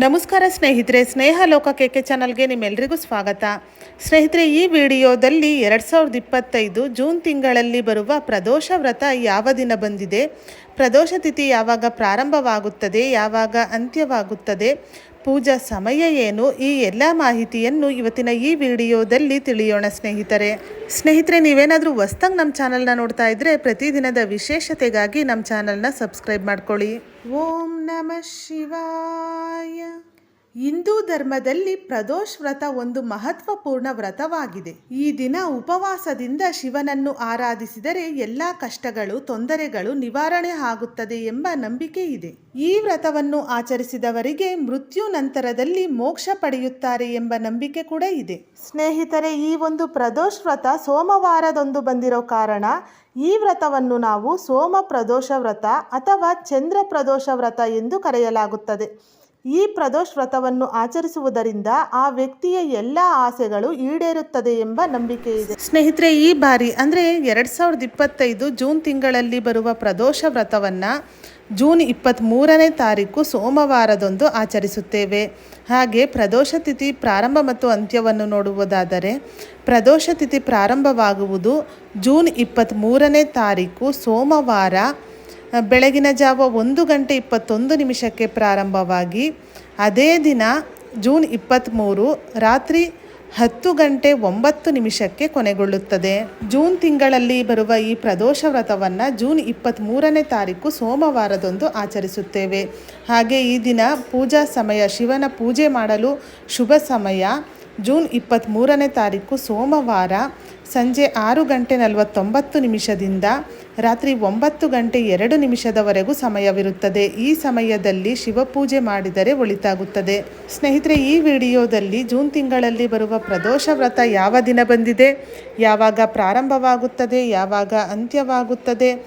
ನಮಸ್ಕಾರ ಸ್ನೇಹಿತರೆ, ಸ್ನೇಹ ಲೋಕ ಕೆ ಕೆ ಚಾನಲ್ಗೆ ನಿಮ್ಮೆಲ್ಲರಿಗೂ ಸ್ವಾಗತ. ಸ್ನೇಹಿತರೆ, ಈ ವಿಡಿಯೋದಲ್ಲಿ ಎರಡು ಸಾವಿರದ ಇಪ್ಪತ್ತೈದು ಜೂನ್ ತಿಂಗಳಲ್ಲಿ ಬರುವ ಪ್ರದೋಷ ವ್ರತ ಯಾವ ದಿನ ಬಂದಿದೆ, ಪ್ರದೋಷ ತಿಥಿ ಯಾವಾಗ ಪ್ರಾರಂಭವಾಗುತ್ತದೆ, ಯಾವಾಗ ಅಂತ್ಯವಾಗುತ್ತದೆ ಪೂಜಾ ಸಮಯ ಏನು? ಈ ಎಲ್ಲ ಮಾಹಿತಿಯನ್ನು ಇವತ್ತಿನ ಈ ವಿಡಿಯೋದಲ್ಲಿ ತಿಳಿಯೋಣ ಸ್ನೇಹಿತರೆ. ಸ್ನೇಹಿತರೆ, ನೀವೇನಾದರೂ ಹೊಸ್ದಾಗಿ ನಮ್ಮ ಚಾನಲ್ನ ನೋಡ್ತಾ ಇದ್ದರೆ ಪ್ರತಿದಿನದ ವಿಶೇಷತೆಗಾಗಿ ನಮ್ಮ ಚಾನಲ್ನ ಸಬ್ಸ್ಕ್ರೈಬ್ ಮಾಡ್ಕೊಳ್ಳಿ. ಓಂ ನಮಃ ಶಿವಾಯ. ಹಿಂದೂ ಧರ್ಮದಲ್ಲಿ ಪ್ರದೋಷ್ ವ್ರತ ಒಂದು ಮಹತ್ವಪೂರ್ಣ ವ್ರತವಾಗಿದೆ. ಈ ದಿನ ಉಪವಾಸದಿಂದ ಶಿವನನ್ನು ಆರಾಧಿಸಿದರೆ ಎಲ್ಲ ಕಷ್ಟಗಳು, ತೊಂದರೆಗಳು ನಿವಾರಣೆ ಆಗುತ್ತದೆ ಎಂಬ ನಂಬಿಕೆ ಇದೆ. ಈ ವ್ರತವನ್ನು ಆಚರಿಸಿದವರಿಗೆ ಮೃತ್ಯು ನಂತರದಲ್ಲಿ ಮೋಕ್ಷ ಪಡೆಯುತ್ತಾರೆ ಎಂಬ ನಂಬಿಕೆ ಕೂಡ ಇದೆ. ಸ್ನೇಹಿತರೆ, ಈ ಒಂದು ಪ್ರದೋಷ್ ವ್ರತ ಸೋಮವಾರದೊಂದು ಬಂದಿರೋ ಕಾರಣ ಈ ವ್ರತವನ್ನು ನಾವು ಸೋಮ ಪ್ರದೋಷ ವ್ರತ ಅಥವಾ ಚಂದ್ರ ಪ್ರದೋಷ ವ್ರತ ಎಂದು ಕರೆಯಲಾಗುತ್ತದೆ. ಈ ಪ್ರದೋಷ್ ವ್ರತವನ್ನು ಆಚರಿಸುವುದರಿಂದ ಆ ವ್ಯಕ್ತಿಯ ಎಲ್ಲ ಆಸೆಗಳು ಈಡೇರುತ್ತದೆ ಎಂಬ ನಂಬಿಕೆ ಇದೆ. ಸ್ನೇಹಿತರೆ, ಈ ಬಾರಿ ಅಂದರೆ ಎರಡು ಸಾವಿರದ ಇಪ್ಪತ್ತೈದು ಜೂನ್ ತಿಂಗಳಲ್ಲಿ ಬರುವ ಪ್ರದೋಷ ವ್ರತವನ್ನು ಜೂನ್ ಇಪ್ಪತ್ತ್ಮೂರನೇ ತಾರೀಕು ಸೋಮವಾರದಂದು ಆಚರಿಸುತ್ತೇವೆ. ಹಾಗೆ ಪ್ರದೋಷ ತಿಥಿ ಪ್ರಾರಂಭ ಮತ್ತು ಅಂತ್ಯವನ್ನು ನೋಡುವುದಾದರೆ, ಪ್ರದೋಷ ತಿಥಿ ಪ್ರಾರಂಭವಾಗುವುದು ಜೂನ್ ಇಪ್ಪತ್ತ್ಮೂರನೇ ತಾರೀಕು ಸೋಮವಾರ ಬೆಳಗಿನ ಜಾವ ಒಂದು ಗಂಟೆ ಇಪ್ಪತ್ತೊಂದು ನಿಮಿಷಕ್ಕೆ ಪ್ರಾರಂಭವಾಗಿ ಅದೇ ದಿನ ಜೂನ್ ಇಪ್ಪತ್ತ್ಮೂರು ರಾತ್ರಿ ಹತ್ತು ಗಂಟೆ ಒಂಬತ್ತು ನಿಮಿಷಕ್ಕೆ ಕೊನೆಗೊಳ್ಳುತ್ತದೆ. ಜೂನ್ ತಿಂಗಳಲ್ಲಿ ಬರುವ ಈ ಪ್ರದೋಷ ವ್ರತವನ್ನು ಜೂನ್ ಇಪ್ಪತ್ತ್ಮೂರನೇ ತಾರೀಕು ಸೋಮವಾರದಂದು ಆಚರಿಸುತ್ತೇವೆ. ಹಾಗೆ ಈ ದಿನ ಪೂಜಾ ಸಮಯ ಶಿವನ ಪೂಜೆ ಮಾಡಲು ಶುಭ ಸಮಯ. ಜೂನ್ ಇಪ್ಪತ್ತ್ಮೂರನೇ ತಾರೀಕು ಸೋಮವಾರ ಸಂಜೆ ಆರು ಗಂಟೆ ನಲವತ್ತೊಂಬತ್ತು ನಿಮಿಷದಿಂದ ರಾತ್ರಿ ಒಂಬತ್ತು ಗಂಟೆ ಎರಡು ನಿಮಿಷದವರೆಗೂ ಸಮಯವಿರುತ್ತದೆ. ಈ ಸಮಯದಲ್ಲಿ ಶಿವಪೂಜೆ ಮಾಡಿದರೆ ಒಳಿತಾಗುತ್ತದೆ. ಸ್ನೇಹಿತರೆ, ಈ ವಿಡಿಯೋದಲ್ಲಿ ಜೂನ್ ತಿಂಗಳಲ್ಲಿ ಬರುವ ಪ್ರದೋಷ ವ್ರತ ಯಾವ ದಿನ ಬಂದಿದೆ? ಯಾವಾಗ ಪ್ರಾರಂಭವಾಗುತ್ತದೆ? ಯಾವಾಗ ಅಂತ್ಯವಾಗುತ್ತದೆ?